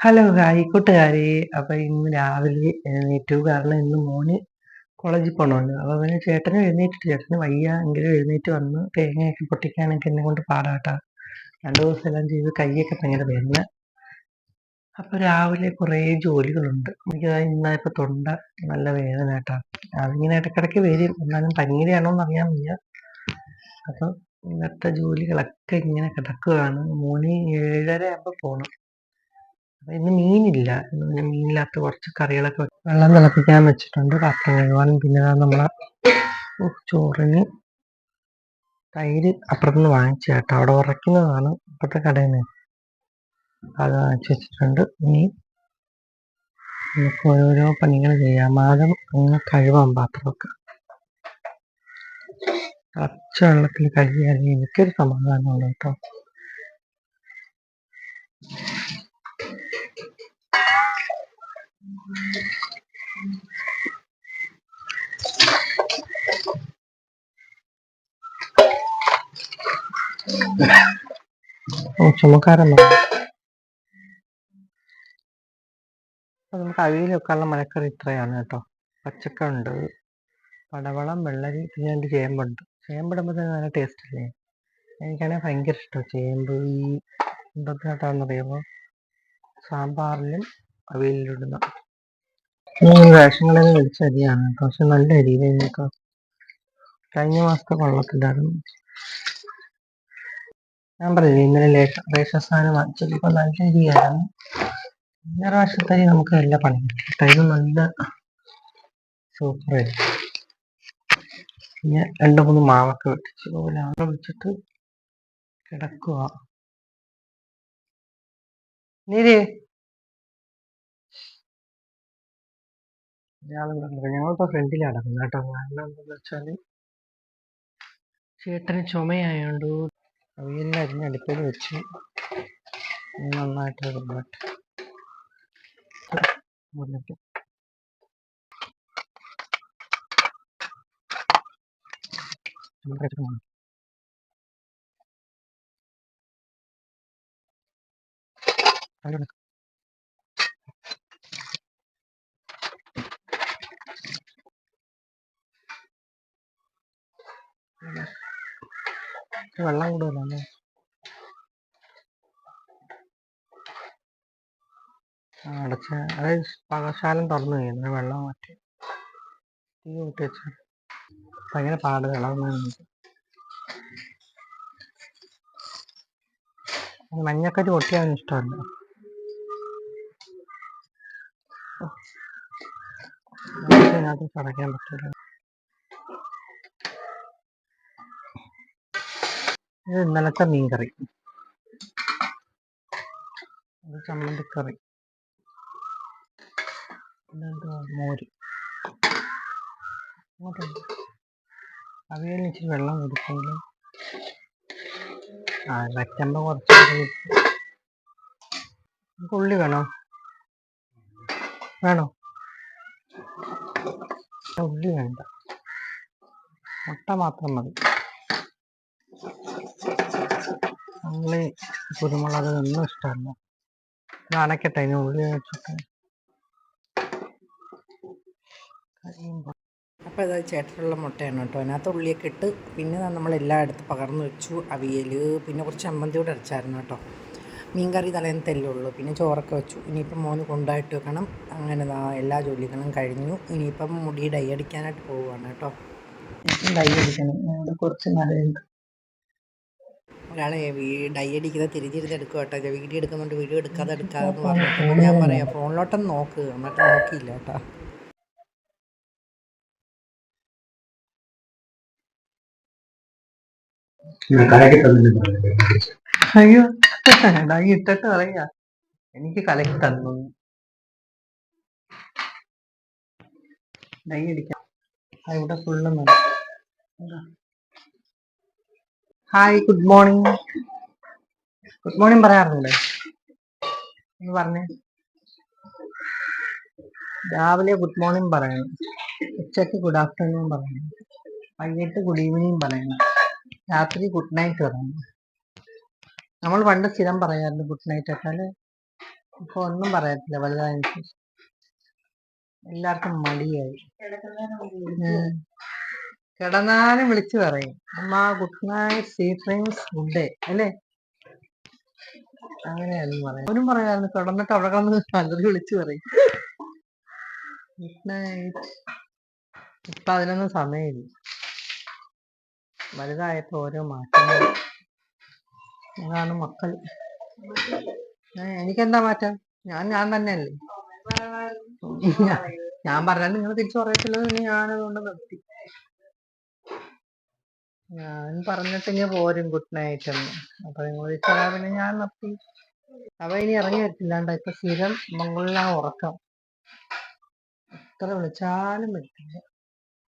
Hello hi കൂട്ടുകാരെ. അപ്പൊ ഇന്ന് രാവിലെ എഴുന്നേറ്റു. കാരണം ഇന്ന് മോന് കോളേജിൽ പോകണമല്ലോ അപ്പൊ അവന് ചേട്ടന് എഴുന്നേറ്റിട്ട് ചേട്ടന് വയ്യ. എങ്കിലും എഴുന്നേറ്റ് വന്ന് തേങ്ങയൊക്കെ പൊട്ടിക്കാനൊക്കെ എന്നെ കൊണ്ട് പാടാട്ടാ. രണ്ടു ദിവസം എല്ലാം ചെയ്ത് കൈയൊക്കെ ഭയങ്കര വേദന. അപ്പൊ രാവിലെ കുറേ ജോലികളുണ്ട്. എനിക്ക് ഇന്നായപ്പോ തൊണ്ട നല്ല വേദന കേട്ടാ അതിങ്ങനെ ഇടയ്ക്കിടയ്ക്ക് വരും. എന്നാലും പനിയുടെ ആണോ എന്ന് അറിയാൻ വയ്യ അപ്പൊ ഇന്നത്തെ ജോലികളൊക്കെ ഇങ്ങനെ കിടക്കുകയാണ് മോന് ഏഴര ആകുമ്പോ പോണം. ഇന്ന് മീനില്ല. ഇന്ന് മീനില്ലാത്ത കുറച്ച് കറികളൊക്കെ വെള്ളം തിളപ്പിക്കാൻ വെച്ചിട്ടുണ്ട്. പാത്രം കഴുകാനും പിന്നെ നമ്മളെ ചോറിന് തൈര് അപ്പുറത്തുനിന്ന് വാങ്ങിച്ചു കേട്ടോ. അവിടെ ഉറയ്ക്കുന്നതാണ് ഇപ്പോഴത്തെ കടയിൽ നിന്ന് അത് വാങ്ങിച്ചു വെച്ചിട്ടുണ്ട്. ഇനി നമുക്ക് ഓരോരോ പണികൾ ചെയ്യാം. ആദ്യം അങ്ങനെ കഴുകാം പാത്രമൊക്കെ. പച്ച വെള്ളത്തിൽ കഴുകിയാലേ എനിക്കൊരു സമാധാനമാണ് കേട്ടോ. ചുമക്കാരൻ നമുക്ക് അവിയിൽ വെക്കാനുള്ള മലക്കറി ഇത്രയാണ് കേട്ടോ. പച്ചക്ക ഉണ്ട് പടവളം വെള്ളരി പിന്നെ രണ്ട് ചേമ്പുണ്ട്. ചേമ്പിടുമ്പോൾ തന്നെ നല്ല ടേസ്റ്റ് അല്ലേ? എനിക്കാണെങ്കിൽ ഭയങ്കര ഇഷ്ടം ചേമ്പ്. ഈ എന്തൊക്കെ ആട്ടാണെന്നറിയുമ്പോൾ സാമ്പാറിലും അവിയലിലിടുന്ന മേടിച്ച അരിയാണ്. പക്ഷെ നല്ല അരി ഇതിനൊക്കെ കഴിഞ്ഞ മാസത്തെ കൊള്ളത്തില്ലായിരുന്നു ഞാൻ പറഞ്ഞില്ലേ ഇന്നലെ റേഷൻ സാധനം വാങ്ങിച്ചത്. ഇപ്പൊ നല്ല അരിയായിരുന്നു കഴിഞ്ഞ പ്രാവശ്യത്തെ അരി നമുക്ക് നല്ല പണി ഇത് നല്ല സൂപ്പർ അരി പിന്നെ രണ്ടു മൂന്ന് മാവൊക്കെ വെട്ടിച്ച് അതുപോലെ അവിടെ വെച്ചിട്ട് കിടക്കുക നീരേ ഞങ്ങളിപ്പോ ഫ്രണ്ടിലാണ് കേട്ടോ കാരണം എന്താണെന്ന് വെച്ചാൽ ചേട്ടന് ചുമയായോണ്ട് അവയെല്ലാം അടുപ്പിൽ വെച്ച് നന്നായിട്ട് വന്നിട്ട്. വെള്ളം കൂടുതലല്ലേ അടച്ച അതായത് പാകശാലം തുറന്നു കഴിയുന്നു വെള്ളം മാറ്റി. തീ കൂട്ടി വെച്ച. ഭയങ്കര പാട് ഇളകുന്നു മഞ്ഞക്കരി പൊട്ടിയാൻ ഇഷ്ടമല്ല. അതിനകത്ത് ചടയ്ക്കാൻ പറ്റില്ല ഇത് ഇന്നലത്തെ മീൻകറി. ചമ്മന്തിക്കറി. പിന്നെന്തുവാ? മോര്. അവയിൽ ഇച്ചിരി വെള്ളം കൊടുക്കില്ല ആ വറ്റുമ്പോൾ കുറച്ച് ഉള്ളി വേണോ? വേണോ? ഉള്ളി വേണ്ട. മുട്ട മാത്രം മതി. ഉള്ളി കുരുമുളക് ഒന്നും ഇഷ്ടമല്ല. ഇത് അണക്കട്ടെ ഇനി ഉള്ളി വെച്ചിട്ട്. അപ്പോൾ ഇതാ ചേട്ടനുള്ള മുട്ടയാണ് കേട്ടോ. അതിനകത്ത് ഉള്ളിയൊക്കെ ഇട്ട് പിന്നെ നമ്മൾ എല്ലായിടത്തും പകർന്നു വെച്ചു. അവിയൽ പിന്നെ കുറച്ച് അമ്പന്തി കൂടെ അരച്ചായിരുന്നു കേട്ടോ. മീൻകറി തലേന്ന് ഉള്ളൂ. പിന്നെ ചോറൊക്കെ വെച്ചു. ഇനിയിപ്പം മോന് കൊണ്ടായിട്ട് വെക്കണം. അങ്ങനെ എല്ലാ ജോലികളും കഴിഞ്ഞു. ഇനിയിപ്പം മുടി ഡൈ അടിക്കാനായിട്ട് പോവുകയാണ് കേട്ടോ. ഡൈ അടിക്കണം. കുറച്ച് നല്ലതുണ്ട് ഒരാളെ ഡൈ അടിക്കുന്നത് തിരിഞ്ഞിരുന്ന് എടുക്കുക കേട്ടോ. വീഡിയോ എടുക്കുന്നുണ്ട് വീഡിയോ എടുക്കാതെ എടുക്കാതെ എന്ന് പറഞ്ഞിട്ട് ഞാൻ പറയാം ഫോണിലോട്ടൊന്ന് നോക്ക്. എന്നിട്ട് നോക്കിയില്ല കേട്ടോ. അയ്യോ ഡൈ ഇട്ടിട്ട് പറയാ. എനിക്ക് കലക്കി തന്നു. ഡൈ അടിക്കാം. ഇവിടെ full hi good morning good morning പറയാറുണ്ട് എന്ന് പറഞ്ഞേ. രാവിലെ ഗുഡ് മോർണിംഗ് പറയണം. ഉച്ചയ്ക്ക് ഗുഡ് ആഫ്റ്റർനൂൺ പറയണം. വൈകിട്ട് ഗുഡ് ഈവനിങ് പറയണം. രാത്രി ഗുഡ് നൈറ്റ് പറയണം. നമ്മൾ പണ്ട് സ്ഥിരം പറയാറുണ്ട് ഗുഡ് നൈറ്റ് ഒക്കെ അല്ലേ ഒന്നും പറയത്തില്ല വലുതായ എല്ലാവർക്കും മടിയായി. കിടന്നാലും വിളിച്ചു പറയും. അമ്മ good night sweet dreams good day അല്ലേ? അങ്ങനെയായിരുന്നു പറയാം അവനും പറയായിരുന്നു കിടന്നിട്ട് അവിടെ കിടന്ന് നല്ലത് വിളിച്ചു പറയും. ഗുഡ് നൈറ്റ് ഇപ്പൊ അതിനൊന്നും സമയമില്ല. വലുതായപ്പോ ഓരോ മാറ്റങ്ങൾ അതാണ് മക്കൾ. എനിക്കെന്താ മാറ്റം? ഞാൻ ഞാൻ തന്നെയല്ലേ? ഞാൻ പറഞ്ഞാൽ നിങ്ങൾ തിരിച്ചു പറയത്തില്ലെന്ന് ഞാനതുകൊണ്ട് നിർത്തി. ഞാൻ പറഞ്ഞിട്ടിങ്ങ് പോരും ഗുഡ് നൈറ്റ് എന്ന്. അപ്പൊ നിങ്ങൾ ചോദിച്ചാൽ പിന്നെ ഞാൻ നിർത്തി. അവ ഇനി ഇറങ്ങി വരത്തില്ലാണ്ട് ഇപ്പൊ സ്ഥിരം മംഗളിലാ ഉറക്കം. എത്ര വിളിച്ചാലും വരത്തില്ല